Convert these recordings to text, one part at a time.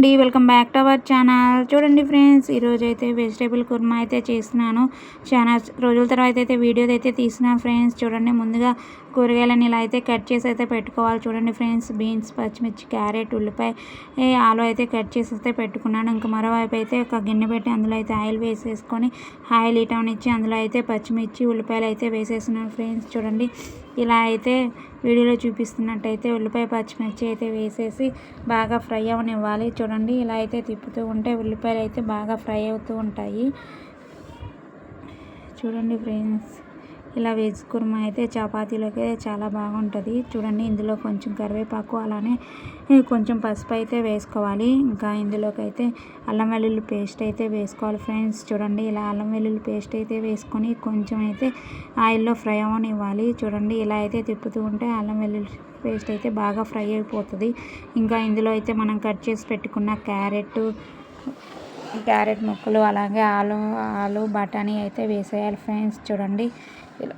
అండి welcome back to our channel చూడండి friends ఈరోజు అయితే వెజిటేబుల్ కుర్మా అయితే చేస్తున్నాను. చాలా రోజుల తర్వాత అయితే వీడియో అయితే తీసినాను ఫ్రెండ్స్ చూడండి ముందుగా కూరగాయలను ఇలా అయితే కట్ చేసి అయితే పెట్టుకోవాలి. చూడండి ఫ్రెండ్స్ బీన్స్ పచ్చిమిర్చి క్యారెట్ ఉల్లిపాయ ఆలు అయితే కట్ చేసి అయితే పెట్టుకున్నాను. ఇంకా మరోవైపు అయితే ఒక గిన్నె పెట్టి అందులో అయితే ఆయిల్ వేసేసుకొని ఆయిల్ ఇటౌన్ ఇచ్చి అందులో అయితే పచ్చిమిర్చి ఉల్లిపాయలు అయితే వేసేస్తున్నాను ఫ్రెండ్స్ చూడండి ఇలా అయితే వీడియోలో చూపిస్తున్నట్టయితే ఉల్లిపాయ పచ్చిమిర్చి అయితే వేసేసి బాగా ఫ్రై అవనివ్వాలి. చూడండి ఇలా అయితే తిప్పుతూ ఉంటే ఉల్లిపాయలు అయితే బాగా ఫ్రై అవుతూ ఉంటాయి. చూడండి ఫ్రెండ్స్. ఇలా వెజ్ కుర్మా అయితే చపాతీలోకి చాలా బాగుంటుంది. చూడండి ఇందులో కొంచెం కరివేపాకు అలానే కొంచెం పసుపు అయితే వేసుకోవాలి. ఇంకా ఇందులోకి అయితే అల్లం వెల్లుల్లి పేస్ట్ అయితే వేసుకోవాలి ఫ్రెండ్స్. చూడండి ఇలా అల్లం వెల్లుల్లి పేస్ట్ అయితే వేసుకొని కొంచెం అయితే ఆయిల్లో ఫ్రై అవనివ్వాలి. చూడండి ఇలా అయితే తిప్పుతూ ఉంటే అల్లం వెల్లుల్లి పేస్ట్ అయితే బాగా ఫ్రై అయిపోతుంది. ఇంకా ఇందులో అయితే మనం కట్ చేసి పెట్టుకున్న క్యారెట్ క్యారెట్ ముక్కలు అలాగే ఆలు ఆలు బఠానీ అయితే వేసేయాలి ఫ్రెండ్స్. చూడండి ఇలా.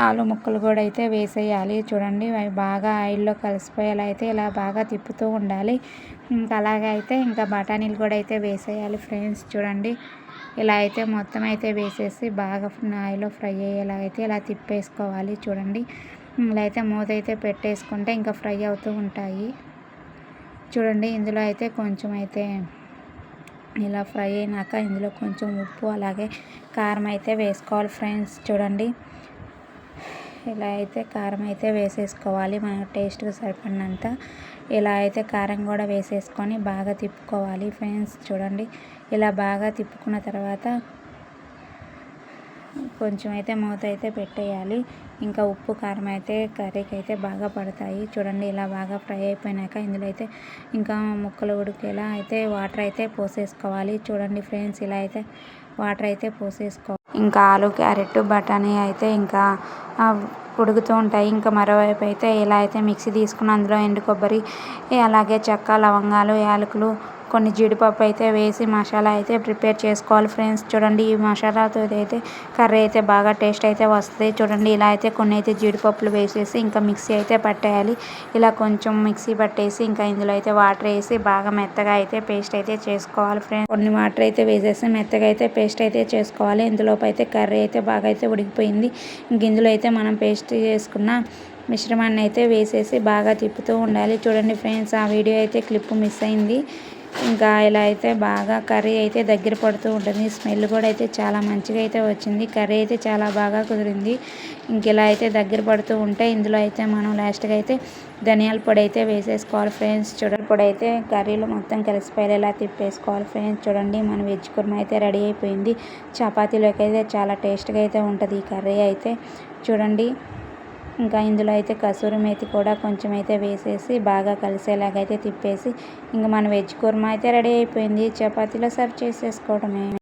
ఆలు ముక్కలు కూడా అయితే వేసేయాలి. చూడండి అవి బాగా ఆయిల్లో కలిసిపోయేలా అయితే ఇలా బాగా తిప్పుతూ ఉండాలి. ఇంకా అలాగే అయితే ఇంకా బఠానీలు కూడా అయితే వేసేయాలి ఫ్రెండ్స్. చూడండి ఇలా అయితే మొత్తం అయితే వేసేసి బాగా ఆయిల్లో ఫ్రై అయ్యేలా అయితే ఇలా తిప్పేసుకోవాలి. చూడండి ఇలా అయితే మూత అయితే పెట్టేసుకుంటే ఇంకా ఫ్రై అవుతూ ఉంటాయి. చూడండి ఇందులో అయితే కొంచెం అయితే ఇలా ఫ్రై అయినాక ఇందులో కొంచెం ఉప్పు అలాగే కారం అయితే వేసుకోవాలి ఫ్రెండ్స్. చూడండి. ఇలా అయితే కారం అయితే వేసేసుకోవాలి. మన టేస్ట్కి సరిపడినంత ఇలా అయితే కారం కూడా వేసేసుకొని బాగా తిప్పుకోవాలి ఫ్రెండ్స్. చూడండి. ఇలా బాగా తిప్పుకున్న తర్వాత కొంచెం అయితే మూత అయితే పెట్టేయాలి. ఇంకా ఉప్పు కారం అయితే కర్రీకి అయితే బాగా పడతాయి. చూడండి ఇలా బాగా ఫ్రై అయిపోయినాక ఇందులో అయితే ఇంకా ముక్కలు ఉడికేలా అయితే వాటర్ అయితే పోసేసుకోవాలి. చూడండి ఫ్రెండ్స్ ఇలా అయితే వాటర్ అయితే పోసేసుకోవాలి ఇంకా ఆలు క్యారెట్ బఠానీ అయితే ఇంకా ఉడుకుతూ ఉంటాయి. ఇంకా మరోవైపు అయితే ఇలా అయితే మిక్సీ తీసుకుని అందులో ఎండు కొబ్బరి అలాగే చెక్క లవంగాలు యాలకులు కొన్ని జీడిపప్పు అయితే వేసి మసాలా అయితే ప్రిపేర్ చేసుకోవాలి ఫ్రెండ్స్. చూడండి ఈ మసాలాతో అయితే కర్రీ అయితే బాగా టేస్ట్ అయితే వస్తుంది. చూడండి ఇలా అయితే కొన్ని అయితే జీడిపప్పులు వేసేసి ఇంకా మిక్సీ అయితే పట్టేయాలి. ఇలా కొంచెం మిక్సీ పట్టేసి ఇంకా ఇందులో అయితే వాటర్ వేసి బాగా మెత్తగా అయితే పేస్ట్ అయితే చేసుకోవాలి ఫ్రెండ్స్. కొన్ని వాటర్ అయితే వేసేసి మెత్తగా అయితే పేస్ట్ అయితే చేసుకోవాలి. ఇందులోపు అయితే కర్రీ అయితే బాగా అయితే ఉడికిపోయింది. ఇంక ఇందులో అయితే మనం పేస్ట్ చేసుకున్న మిశ్రమాన్ని అయితే వేసేసి బాగా తిప్పుతూ ఉండాలి. చూడండి ఫ్రెండ్స్ ఆ వీడియో అయితే క్లిప్ మిస్ అయింది. ఇంకా ఇలా అయితే బాగా కర్రీ అయితే దగ్గర పడుతూ ఉంటుంది. స్మెల్ కూడా అయితే చాలా మంచిగా అయితే వచ్చింది. కర్రీ అయితే చాలా బాగా కుదిరింది. ఇంక ఇలా అయితే దగ్గర పడుతూ ఉంటే ఇందులో అయితే మనం లాస్ట్గా అయితే ధనియాల పొడి అయితే వేసేసుకోవాలి ఫ్రెండ్స్ చూడండి పొడి అయితే కర్రీలో మొత్తం కలిసిపోయేలా తిప్పేసుకోవాలి ఫ్రెండ్స్ చూడండి మన వెజ్ కుర్మ అయితే రెడీ అయిపోయింది. చపాతీలోకి అయితే చాలా టేస్ట్గా అయితే ఉంటుంది ఈ కర్రీ అయితే. చూడండి ఇంకా ఇందులో అయితే కసూరి మేతి కూడా కొంచెం అయితే వేసేసి బాగా కలిసేలాగైతే తిప్పేసి ఇంకా మన వెజ్ కుర్మా అయితే రెడీ అయిపోయింది. చపాతీలో సర్వ్ చేసేసుకోవడమే.